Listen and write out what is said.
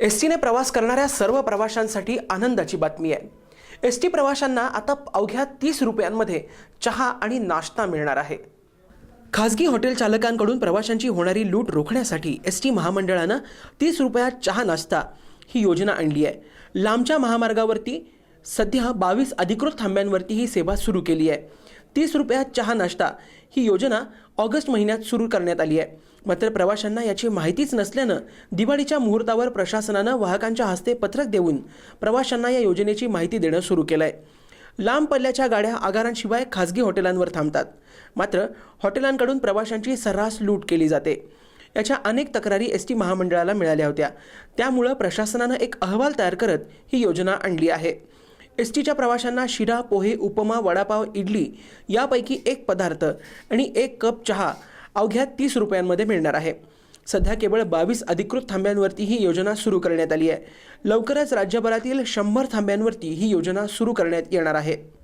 S टीने प्रवास करणाऱ्या सर्व प्रवाशांसाठी आनंदाची बातमी आहे. एस टी प्रवाशांना आता अवघ्या तीस रुपयांमध्ये चहा आणि नाश्ता मिळणार आहे. खाजगी हॉटेल चालकांकडून प्रवाशांची होणारी लूट रोखण्यासाठी एस टी महामंडळानं तीस रुपयात चहा नाश्ता ही योजना आणली आहे. लांबच्या महामार्गावरती सध्या बावीस अधिकृत थांब्यांवरती ही सेवा सुरू केली आहे. तीस रुपयात चहा नाश्ता ही योजना ऑगस्ट महिन्यात सुरू करण्यात आली आहे. मात्र प्रवाशांना याची माहितीच नसल्यानं दिवाळीच्या मुहूर्तावर प्रशासनानं वाहकांच्या हस्ते पत्रक देऊन प्रवाशांना या योजनेची माहिती देणं सुरू केलं आहे लांब पल्ल्याच्या गाड्या आगारांशिवाय खाजगी हॉटेलांवर थांबतात. मात्र हॉटेलांकडून प्रवाशांची सर्रास लूट केली जाते. याच्या अनेक तक्रारी एस टी महामंडळाला मिळाल्या होत्या. त्यामुळं प्रशासनानं एक अहवाल तयार करत ही योजना आणली आहे. एस टीच्या प्रवाशांना शिरा पोहे उपमा वडापाव इडली यापैकी एक पदार्थ आणि एक कप चहा अवघ्या तीस रुपयांमध्ये मिळणार आहे. सध्या केवळ बावीस अधिकृत थांब्यांवरती ही योजना सुरू करण्यात आली आहे. लवकरच राज्यभरातील शंभर थांब्यांवरती ही योजना सुरू करण्यात येणार आहे.